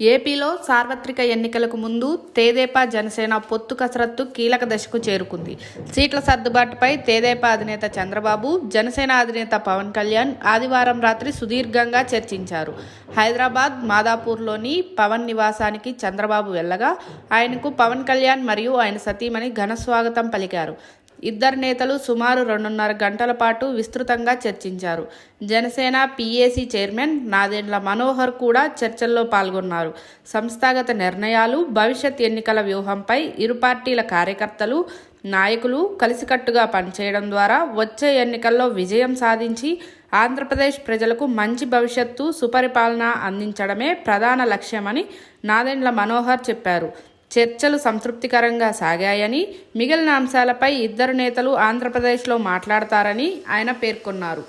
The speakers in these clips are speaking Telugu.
ఏపీలో సార్వత్రిక ఎన్నికలకు ముందు తేదేపా జనసేన పొత్తు కసరత్తు కీలక దశకు చేరుకుంది. సీట్ల సర్దుబాటుపై తేదేపా అధినేత చంద్రబాబు జనసేన అధినేత పవన్ కళ్యాణ్ ఆదివారం రాత్రి సుదీర్ఘంగా చర్చించారు. హైదరాబాద్ మాదాపూర్లోని పవన్ నివాసానికి చంద్రబాబు వెళ్ళగా ఆయనకు పవన్ కళ్యాణ్ మరియు ఆయన సతీమణి ఘన స్వాగతం పలికారు. ఇద్దరు నేతలు సుమారు రెండున్నర గంటల పాటు విస్తృతంగా చర్చించారు. జనసేన పీఏసీ చైర్మన్ నాదెండ్ల మనోహర్ కూడా చర్చల్లో పాల్గొన్నారు. సంస్థాగత నిర్ణయాలు భవిష్యత్ ఎన్నికల వ్యూహంపై ఇరు పార్టీల కార్యకర్తలు నాయకులు కలిసికట్టుగా పనిచేయడం ద్వారా వచ్చే ఎన్నికల్లో విజయం సాధించి ఆంధ్రప్రదేశ్ ప్రజలకు మంచి భవిష్యత్తు సుపరిపాలన అందించడమే ప్రధాన లక్ష్యమని నాదెండ్ల మనోహర్ చెప్పారు. చర్చలు సంతృప్తికరంగా సాగాయని మిగిలిన అంశాలపై ఇద్దరు నేతలు ఆంధ్రప్రదేశ్లో మాట్లాడతారని ఆయన పేర్కొన్నారు.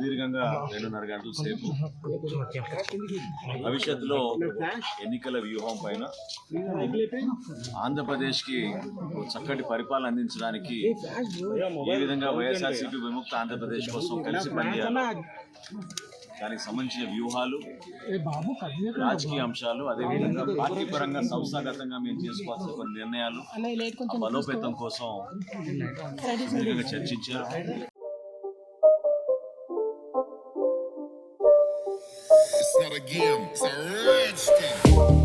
దీర్ఘంగా రెండున్నర గంటల సేపు భవిష్యత్తులో ఎన్నికల వ్యూహం పైన ఆంధ్రప్రదేశ్కి చక్కటి పరిపాలన అందించడానికి ఏ విధంగా వైఎస్ఆర్సీపీ విముక్త ఆంధ్రప్రదేశ్ కోసం కలిసి పనిచేయాలి దానికి సంబంధించిన వ్యూహాలు రాజకీయ అంశాలు అదేవిధంగా పార్టీ పరంగా సంస్థాగతంగా మేము చేసుకోవాల్సిన కొన్ని నిర్ణయాలు బలోపేతం కోసం చర్చించారు. It's not a game, it's a rich.